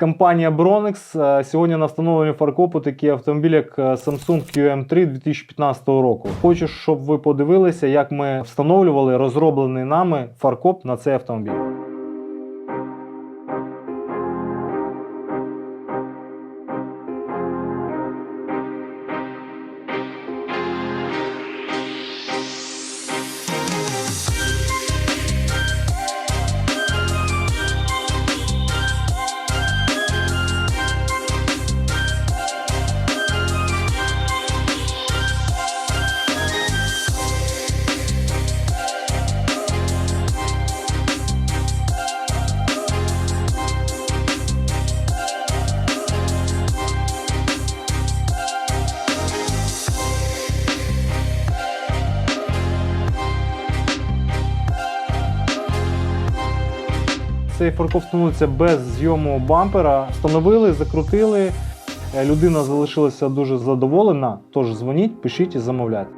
Компанія Bronix е, сьогодні на встановленні фаркопу такий автомобіль, як е, Samsung QM3 2015 року. Хочу, щоб ви подивилися, як ми встановлювали розроблений нами фаркоп на цей автомобіль. Цей фаркоп встановлюється без зйому бампера. Встановили, закрутили. Е, Людина залишилася дуже задоволена. Тож дзвоніть, пишіть і замовляйте.